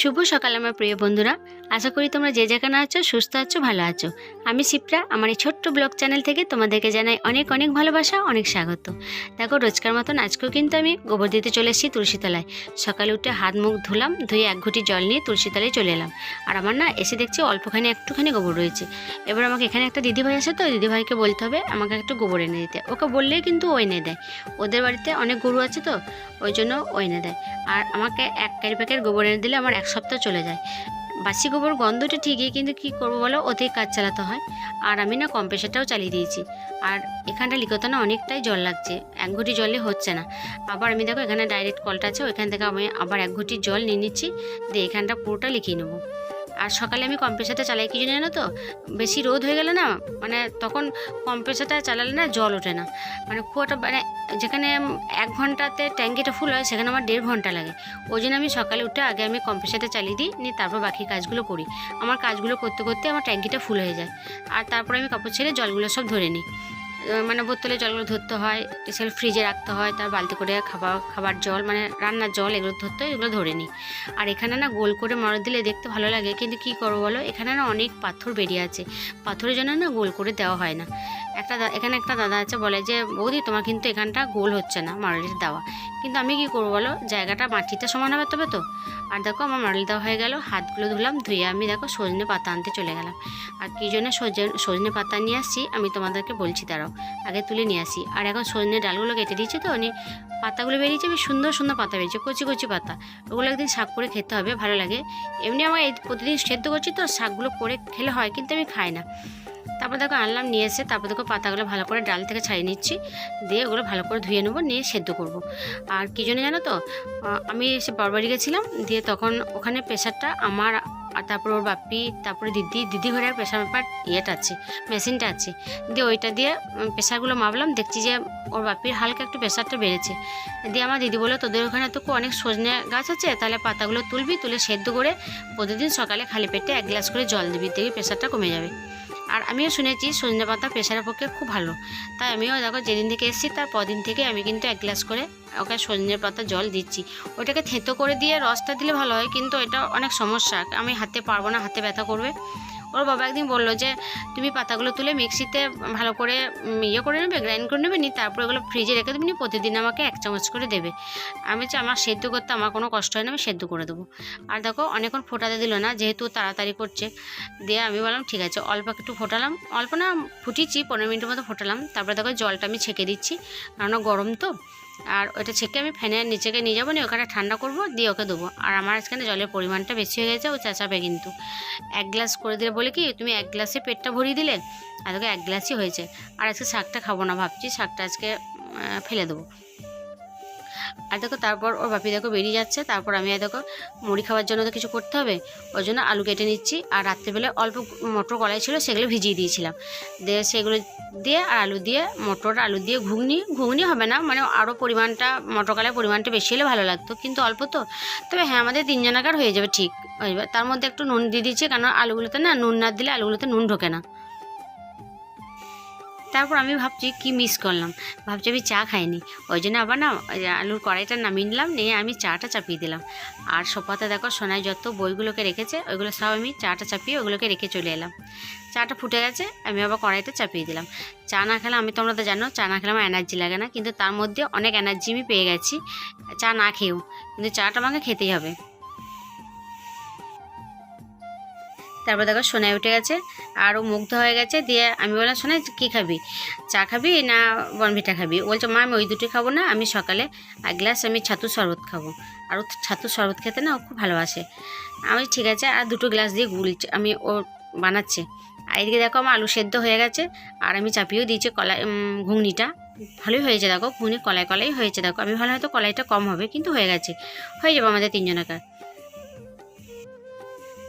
শুভ সকাল আমার প্রিয় বন্ধুরা। আশা করি তোমরা যে যেখানে আছো, সুস্থ আছো, ভালো আছো। আমি শিপ্রা, আমার এই ছোট্ট ব্লগ চ্যানেল থেকে তোমাদেরকে জানাই অনেক অনেক ভালোবাসা, অনেক স্বাগত। দেখো, রোজকার মতন আজকেও কিন্তু আমি গোবর দিতে চলে এসেছি তুলসীতলায় সকালে উঠে হাত মুখ ধুলাম, ধুয়ে এক ঘুটি জল নিয়ে তুলসীতলায় চলে এলাম। আর আমার না এসে দেখছি অল্পখানি, একটুখানি গোবর রয়েছে। এবার আমাকে এখানে একটা দিদিভাই আছে তো দিদিভাইকে বলতে হবে, আমাকে একটু গোবর এনে দিতে। ওকে বললেই কিন্তু ও এনে দেয়। ওদের বাড়িতে অনেক গরু আছে তো, ওই জন্য ও এনে দেয়। আর আমাকে এক ক্যারি প্যাকেট গোবর এনে দিলে আমার এক সপ্তাহ চলে যায়। বাসি গোবর গন্ধটা ঠিকই, কিন্তু কি করব বলো? ওতেই কাজ চালাতে হয়। আর আমি না কম্প্রেসারটাও চালিয়ে দিয়েছি। আর এখানটা লিখতে না অনেকটাই জল লাগছে। এক ঘুটি জলে হচ্ছে না। আবার আমি দেখো এখানে ডাইরেক্ট কলটা আছে, ওইখান থেকে আমি আবার এক ঘুটি জল নিয়ে নিচ্ছি। দিয়ে এখানটা পুরোটা লিখিয়ে নেব। আর সকালে আমি কম্প্রেসারটা চালাই, কি জন্য জানো তো? বেশি রোদ হয়ে গেলে না মানে তখন কম্প্রেসারটা চালালে না জল ওঠে না। মানে একটা মানে যেখানে এক ঘন্টাতে ট্যাঙ্কিটা ফুল হয়, সেখানে আমার দেড় ঘণ্টা লাগে। ওই জন্য আমি সকালে উঠে আগে আমি কম্প্রেসারটা চালিয়ে দিই, নিয়ে তারপর বাকি কাজগুলো করি। আমার কাজগুলো করতে করতে আমার ট্যাঙ্কিটা ফুল হয়ে যায়। আর তারপর আমি কাপড় ছেড়ে জলগুলো সব ধরে নিই। মানে বোতলে জলগুলো ধরতে হয়, সেল ফ্রিজে রাখতে হয়, তার বালতি করে খাবার খাবার জল মানে রান্নার জল এগুলো ধরতে হয়, এগুলো ধরে নিই। আর এখানে না গোল করে মরদ দিলে দেখতে ভালো লাগে, কিন্তু কি করব বলো? এখানে না অনেক পাথর বেরিয়ে আছে, পাথরের জন্য না গোল করে দেওয়া হয় না। একটা এখানে একটা দাদা আছে, বলে যে, বৌদি, তোমার কিন্তু এখানটা গোল হচ্ছে না মারলির দেওয়া। কিন্তু আমি কি করব বলো? জায়গাটা মাটিতে সমান হবে তবে তো? আর দেখো আমার মারলি দেওয়া হয়ে গেল, হাতগুলো ধুলাম, ধুয়ে আমি দেখো সজনে পাতা আনতে চলে গেলাম। আর কী জন্য সজনে সজনে পাতা নিয়ে আসছি, আমি তোমাদেরকে বলছি, দাঁড়াও। আগে তুলে নিয়ে আসি। আর এখন সজনে ডালগুলো কেটে দিয়েছি তো উনি পাতাগুলো বেরিয়েছে, বেশ সুন্দর সুন্দর পাতা বেরিয়েছে, কচি কচি পাতা। ওগুলো একদিন শাক করে খেতে হবে, ভালো লাগে। এমনি আমার এই প্রতিদিন সেদ্ধ করছি তো, শাকগুলো করে খেলে হয়, কিন্তু আমি খাই না। তারপর দেখো আনলাম, নিয়ে এসে তারপর দেখো পাতাগুলো ভালো করে ডাল থেকে ছাড়িয়ে নিচ্ছি। দিয়ে ওগুলো ভালো করে ধুয়ে নেব, নিয়ে সেদ্ধ করব। আর কী জন্য জানো তো আমি সে বরবাড়ি গেছিলাম, দিয়ে তখন ওখানে প্রেশারটা আমার আর তারপর ওর বাপ্পি, তারপরে দিদি দিদি ঘরে প্রেশার পেপার ইয়েটা আছে, মেশিনটা আছে। দিয়ে ওইটা দিয়ে প্রেশারগুলো মাপলাম, দেখছি যে ওর বাপির হালকা একটু প্রেশারটা বেড়েছে। দিয়ে আমার দিদি বলল, তোদের ওখানে তো অনেক সজনে গাছ আছে, তাহলে পাতাগুলো তুলবি, তুলে সেদ্ধ করে প্রতিদিন সকালে খালি পেটে এক গ্লাস করে জল দিবি, দেখবি প্রেশারটা কমে যাবে। আর আমিও শুনেছি সজনে পাতা প্রেশারের পক্ষে খুব ভালো। তাই আমিও দেখো যেদিন থেকে এসেছি, তার পরদিন থেকে আমি কিন্তু এক গ্লাস করে ওকে সজনে পাতা জল দিচ্ছি। ওটাকে থেঁতো করে দিয়ে রসটা দিলে ভালো হয়, কিন্তু এটা অনেক সমস্যা। আমি হাতে পারব না, হাতে ব্যথা করবে। ওর বাবা একদিন বলল যে, তুমি পাতাগুলো তুলে মিক্সিতে ভালো করে ইয়ে করে নেবে, গ্রাইন্ড করে নেবে নি তারপরে ওগুলো ফ্রিজে রেখে দেবে নি প্রতিদিন আমাকে এক চামচ করে দেবে। আমি যে আমার সেদ্ধ করতে আমার কোনো কষ্ট হয় না, আমি সেদ্ধ করে দেবো। আর দেখো, অনেকক্ষণ ফোটাতে দিল না, যেহেতু তাড়াতাড়ি করছে, দিয়ে আমি বললাম, ঠিক আছে, অল্প একটু ফোটালাম। অল্প না, ফুটিয়েছি, পনেরো মিনিটের মতো ফোটালাম। তারপরে দেখো, জলটা আমি ছেঁকে দিচ্ছি, কেননা গরম তো। আর ওটা ছেঁকে আমি ফ্যানের নিচেকে নিয়ে যাব, নিয়ে ওখানে ঠান্ডা করব, দিয়ে ওকে দেবো আর আমার আজকে জলের পরিমাণটা বেশি হয়ে গেছে, ও চেঁচাবে কিন্তু। এক গ্লাস করে দিলে বলে কি, তুমি এক গ্লাসে পেটটা ভরিয়ে দিলে, আর এক গ্লাসই হয়েছে। আর আজকে শাকটা খাব না ভাবছি, শাকটা আজকে ফেলে দেবো। আর দেখো তারপর ওর বাপি দেখো বেরিয়ে যাচ্ছে, তারপর আমি আর দেখো মুড়ি খাওয়ার জন্য তো কিছু করতে হবে ওই জন্য আলু কেটে নিচ্ছি, আর রাত্রেবেলা অল্প মটর কলাই ছিল সেগুলো ভিজিয়ে দিয়েছিলাম। দিয়ে সেগুলো দিয়ে আর আলু দিয়ে মটর, আলু দিয়ে ঘুগনি ঘুগনি হবে না মানে আরও পরিমাণটা, মটর কলার পরিমাণটা বেশি হলে ভালো লাগতো, কিন্তু অল্প তো। তবে হ্যাঁ আমাদের তিনজনাকার হয়ে যাবে ঠিক। হয়ে যাবে তার মধ্যে একটু নুন দিয়ে দিচ্ছি, কারণ আলুগুলোতে না নুন না দিলে আলুগুলোতে নুন ঢোকে না। তারপর আমি ভাবছি কি মিস করলাম। ভাবছি আমি চা খাইনি। ওই জন্য আবার না আলুর কড়াইটা নামিয়ে নিলাম, নিয়ে আমি চাটা চাপিয়ে দিলাম। আর সোফাতে দেখো সোনায় যত বইগুলোকে রেখেছে, ওইগুলো সব আমি চাটা চাপিয়ে ওগুলোকে রেখে চলে এলাম। চাটা ফুটে গেছে, আমি আবার কড়াইটা চাপিয়ে দিলাম। চা না খেলে আমি তোমরা তো জানো, চা না খেলে আমার এনার্জি লাগে না। কিন্তু তার মধ্যে অনেক এনার্জি আমি পেয়ে গেছি। চা না খেয়েও, কিন্তু চাটা আমাকে খেতেই হবে। তারপর দেখো সোনায় উঠে গেছে, আর ও মুগ্ধ হয়ে গেছে, দিয়ে আমি বললাম, সোনাই কী খাবি? চা খাবি না বনভিটা খাবি? বলছে, মা, আমি ওই দুটোই খাব না, আমি সকালে এক গ্লাস, আমি ছাতু শরবত খাব। আর ছাতু শরবত খেতে না, ও খুব ভালোবাসে। আমি ঠিক আছে, আর দুটো গ্লাস দিয়ে গুল, আমি ও বানাচ্ছে। আর এদিকে দেখো আমার আলু সেদ্ধ হয়ে গেছে, আর আমি চাপিয়েও দিয়েছি কলাই ঘুগনিটা। ভালোই হয়েছে, দেখো, ঘুগনি কলাই কলাই হয়েছে, দেখো। আমি ভালো হয়তো কলাইটা কম হবে, কিন্তু হয়ে গেছে। হয়ে যাবে আমাদের তিনজনাকার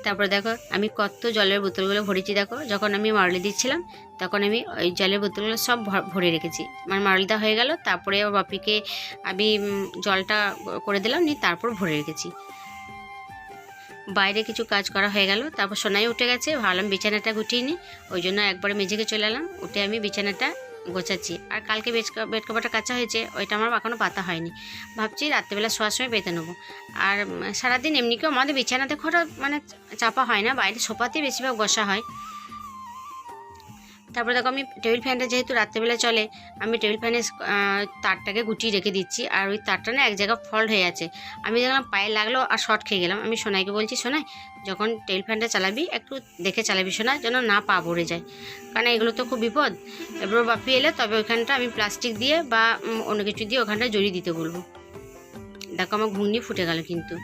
তারপরে দেখো, আমি কত জলের বোতলগুলো ভরেছি দেখো, যখন আমি মারলি দিচ্ছিলাম, তখন আমি ওই জলের বোতলগুলো সব ভর- রেখেছি। মানে মারলিটা হয়ে গেল, তারপরে বাপিকে আমি জলটা করে দিলাম, নিয়ে তারপর ভরে রেখেছি। বাইরে কিছু কাজ করা হয়ে গেল, তারপর সোনাই উঠে গেছে, ভাবলাম বিছানাটা গুটিয়ে নিই ওই জন্য একবারে মেঝেকে চলে এলাম, উঠে আমি বিছানাটা গোছাচ্ছি। আর কালকে বেড বেড কভারটা কাঁচা হয়েছে, ওইটা আমার এখনও পাতা হয়নি। ভাবছি রাত্রেবেলা শোয়ার সময় পেতে নেব। আর সারাদিন এমনি কেউ আমাদের বিছানাতে খরচ মানে চাপা হয় না, বাইরে সোপাতেই বেশিরভাগ বসা হয়। তারপরে দেখো আমি টেবিল ফ্যানটা যেহেতু রাত্রেবেলা চলে, আমি টেবিল ফ্যানের তারটাকে গুটিয়ে রেখে দিচ্ছি। আর ওই তারটা না এক জায়গায় ফল্ট হয়ে আছে। আমি দেখলাম পায়ে লাগল আর শর্ট খেয়ে গেলাম। আমি সোনাইকে বলছি, সোনাই, যখন টেবিল ফ্যানটা চালাবি, একটু দেখে চালাবি সোনা, যেন না পা পড়ে যায়। কারণ এগুলো তো খুব বিপদ। এবার বাপি এলে, তবে ওইখানটা আমি প্লাস্টিক দিয়ে বা অন্য কিছু দিয়ে ওখানটা জড়িয়ে দিতে বলব। দেখো আমার ঘূর্ণি ফুটে গেল কিন্তু।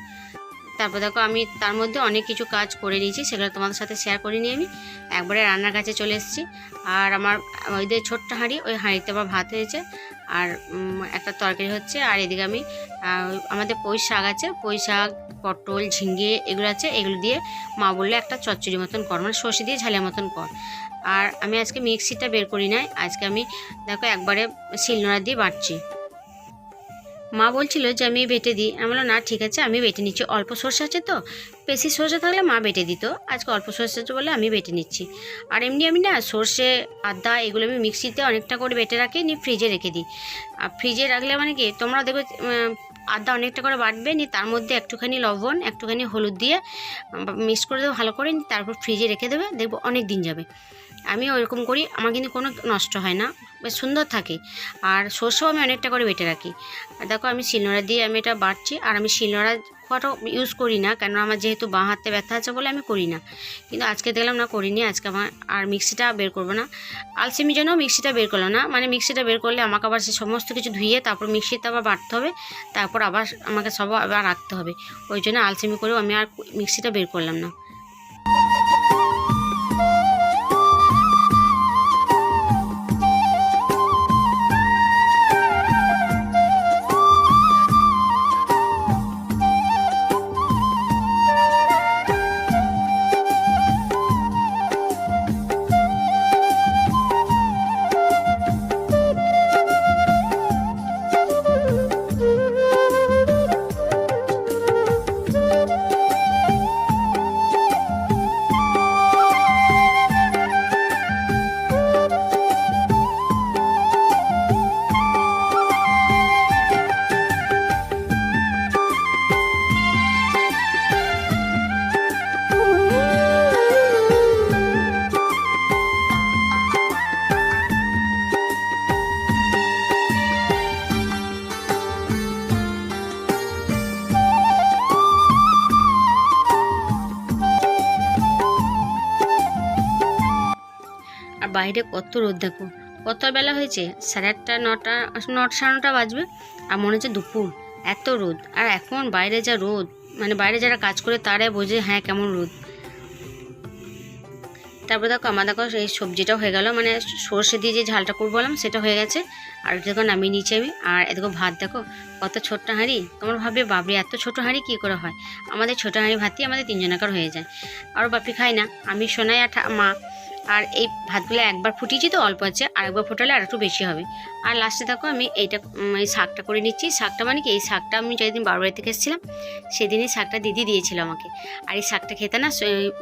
তারপর দেখো আমি তার মধ্যে অনেক কিছু কাজ করে নিয়েছি, সেগুলো তোমাদের সাথে শেয়ার করে নিয়ে আমি একবারে রান্নার কাছে চলে এসেছি। আর আমার ওই যে ছোট্ট হাঁড়ি, ওই হাঁড়িতে আবার ভাত হয়েছে। আর একটা তরকারি হচ্ছে, আর এদিকে আমি আমাদের পুঁই শাক আছে, পুঁই শাক, পটল, ঝিঙ্গে এগুলো আছে, এগুলো দিয়ে মা বললে একটা চচ্চড়ি মতন কর মানে সর্ষে দিয়ে ঝালের মতন কর। আর আমি আজকে মিক্সিটা বের করি নাই, আজকে আমি দেখো একবারে শিলনোড়া দিয়ে বাটছি। মা বলছিল যে আমি বেটে দিই। আমি বললাম না ঠিক আছে আমি বেটে নিচ্ছি। অল্প সর্ষে আছে তো বেশি সর্ষে থাকলে মা বেটে দিত। আজকে অল্প সর্ষে আছে বলে আমি বেটে নিচ্ছি। আর এমনি আমি না সর্ষে আদা এগুলো আমি মিক্সিতে অনেকটা করে বেটে রাখি নিয়ে ফ্রিজে রেখে দিই। আর ফ্রিজে রাখলে মানে কি তোমরা উম, আদা অনেকটা করে বাটবে, নিয়ে তার মধ্যে একটুখানি লবণ, একটুখানি হলুদ দিয়ে মিক্স করে দেবো, ভালো করে তারপর ফ্রিজে রেখে দেবে, দেখব অনেক দিন যাবে। আমি ওইরকম করি, আমার কিন্তু কোনো নষ্ট হয় না, বেশ সুন্দর থাকে। আর সর্ষেও আমি অনেকটা করে বেটে রাখি। দেখো আমি শিলনোড়া দিয়ে আমি এটা বাটছি, আর আমি শিলনোড়া খুব ইউজ করি না কেন আমার যেহেতু বাঁ হাতে ব্যথা আছে বলে আমি করি না। কিন্তু আজকে দেখলাম না, করিনি, আজকে আমার আর মিক্সিটা বের করব না। আলসেমির জন্য মিক্সিটা বের করল না মানে মিক্সিটা বের করলে আমাকে আবার সে সমস্ত কিছু ধুয়ে তারপর মিক্সিতে আবার বাটতে হবে, তারপর আবার আমাকে সব আবার রাখতে হবে। ওই জন্য আলসেমি করেও আমি আর মিক্সিটা বের করলাম না। আর বাইরে কত রোদ দেখো। কত বেলা হয়েছে? সাড়ে আটটা, নটা নটা সাড়ে নটা বাজবে আর মনে হচ্ছে দুপুর। এত রোদ। আর এখন বাইরে যা রোদ মানে বাইরে যারা কাজ করে তারাই বোঝে হ্যাঁ কেমন রোদ। তারপর দেখো, আমার দেখো, এই সবজিটাও হয়ে গেল। মানে সর্ষে দিয়ে যে ঝালটা করব বললাম, সেটা হয়ে গেছে। আর দেখো, নামিয়ে নিচে আমি। আর এদিকে ভাত দেখো, কত ছোট্ট হাঁড়ি। তোমার ভাববে বাবরি, এত ছোট হাঁড়ি কী করে হয়? আমাদের ছোটো হাঁড়ি ভাতই আমাদের তিনজনাকার হয়ে যায়। আর বাপি খায় না। আমি সোনাই আর মা। আর এই ভাতগুলো একবার ফুটিয়েছি তো অল্প আছে আর একবার ফোটালে আর একটু বেশি হবে। আর লাস্টে দেখো আমি এইটা এই শাকটা করে নিচ্ছি। শাকটা মানে কি? এই শাকটা আমি যেদিন বারো বাড়ি থেকে এসেছিলাম, সেদিনই শাকটা দিদি দিয়েছিল আমাকে। আর এই শাকটা খেতে না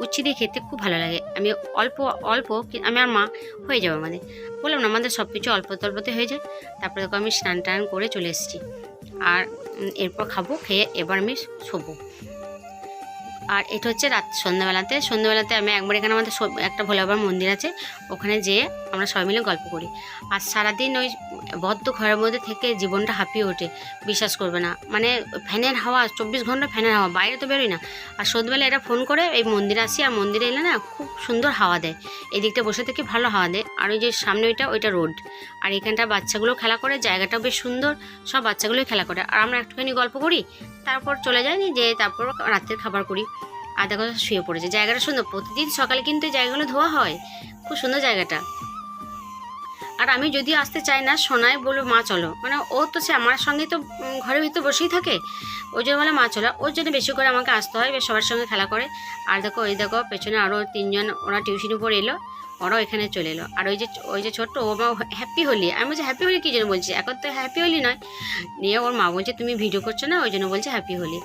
উচ্ছি দিয়ে খেতে খুব ভালো লাগে। আমি অল্প অল্প আমি আর মা হয়ে যাব আমাদের বললাম না, আমাদের সব কিছু অল্প তল্পতে হয়ে যায়। তারপরে দেখো আমি স্নান টান করে চলে এসেছি। আর এরপর খাব, খেয়ে এবার আমি শোবো। আর এটা হচ্ছে রাত, সন্ধ্যাবেলাতে। সন্ধ্যাবেলাতে আমি একবার এখানে আমাদের একটা ভোলে বাবার মন্দির আছে। ওখানে যেয়ে আমরা সবাই মিলে গল্প করি। আর সারাদিন ওই বদ্ধ ঘরের মধ্যে থেকে জীবনটা হাঁপিয়ে ওঠে। বিশ্বাস করবে না। মানে ফ্যানের হাওয়া, চব্বিশ ঘণ্টা ফ্যানের হাওয়া, বাইরে তো বেরোই না। আর সন্ধ্যাবেলা এরা ফোন করে, এই মন্দিরে আসি। আর মন্দিরে এলে না খুব সুন্দর হাওয়া দেয়। এই দিকটা বসে থেকে ভালো হাওয়া দেয়। আর ওই যে সামনে ওইটা ওইটা রোড। আর এখানটা বাচ্চাগুলো খেলা করে, জায়গাটাও বেশ সুন্দর। সব বাচ্চাগুলোই খেলা করে। আর আমরা একটুখানি গল্প করি, তারপর চলে যাইনি যে তারপর রাতের খাবার করি। আর দেখো শুয়ে পড়েছে। জায়গাটা সুন্দর। প্রতিদিন সকালে কিন্তু এই জায়গাগুলো ধোয়া হয়। খুব সুন্দর জায়গাটা। আর আমি যদি আসতে চাই না সোনায় বলব মা, চলো। মানে ও তো সে আমার সঙ্গে তো ঘরের ভিতর বসেই থাকে। ওই জন্য বলে, মা, চলো। ওর জন্য বেশি করে আমাকে আসতে হয় সবার সঙ্গে খেলা করে। আর দেখো ওই দেখো, পেছনে আরও তিনজন ওরা টিউশনি পড়ে এলো, ওরাও এখানে চলে এলো। আর ওই যে ওই যে ছোট্ট, ও মা হ্যাপি হোলি আমি বলছি হ্যাপি হোলি কী জন্য বলছি? এখন তো হ্যাপি হোলি নয়। নিয়ে ওর মা বলছে, তুমি ভিডিও করছ না? ওই জন্য বলছে হ্যাপি হোলি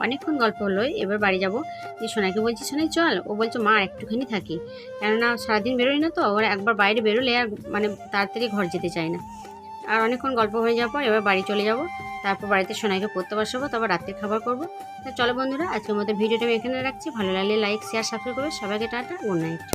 অনেকক্ষণ গল্প হলো, এবার বাড়ি যাব। যে সোনাকে বলছি, সোনাই চল। ও বলছে, মা, একটুখানি থাকি। কেননা সারাদিন বেরোই না তো, ওরা একবার বাইরে বেরোলে আর মানে তাড়াতাড়ি ঘর যেতে চায় না। আর অনেকক্ষণ গল্প হয়ে যাওয়ার পর এবার বাড়ি চলে যাব। তারপর বাড়িতে সোনাইকে পড়তে বসাবো, তারপর রাত্রে খাবার করব। তো চলো বন্ধুরা, আজকের মতো ভিডিওটা আমি এখানে রাখছি। ভালো লাগলে লাইক শেয়ার সাবস্ক্রাইব করবে। সবাইকে টাটা গুড নাইট